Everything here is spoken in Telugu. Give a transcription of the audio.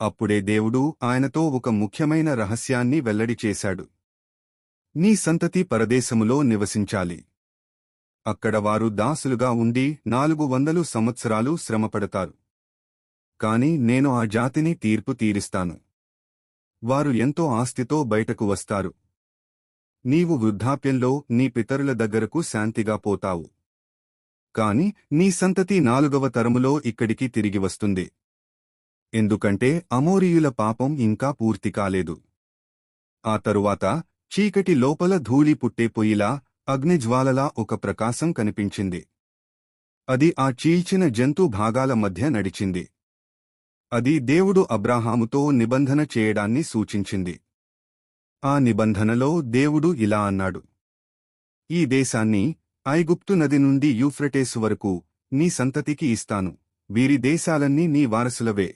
అప్పుడే దేవుడు ఆయనతో ఒక ముఖ్యమైన రహస్యాన్ని వెల్లడి చేశాడు. నీ సంతతి పరదేశములో నివసించాలి. అక్కడ వారు దాసులుగా ఉండి నాలుగు వందలు సంవత్సరాలు శ్రమపడతారు. కాని నేను ఆ జాతిని తీర్పు తీరిస్తాను. వారు ఎంతో ఆస్తితో బయటకు వస్తారు. నీవు వృద్ధాప్యంలో నీ పితరుల దగ్గరకు శాంతిగా పోతావు. కాని నీ సంతతి నాలుగవ తరములో ఇక్కడికి తిరిగి వస్తుంది. ఎందుకంటే అమోరియుల పాపం ఇంకా పూర్తి కాలేదు. ఆ తరువాత చీకటి లోపల ధూళి పుట్టే పొయ్యిలా అగ్నిజ్వాలలా ఒక ప్రకాశం కనిపించింది. అది ఆ చీల్చిన జంతు భాగాల మధ్య నడిచింది. అది దేవుడు అబ్రాహాముతో నిబంధన చేయడాన్ని సూచించింది. ఆ నిబంధనలో దేవుడు ఇలా అన్నాడు. ఈ దేశాన్ని ఐగుప్తు నది నుండి యూఫ్రటేసు వరకు నీ సంతతికి ఇస్తాను. వీరి దేశాలన్నీ నీ వారసులవే.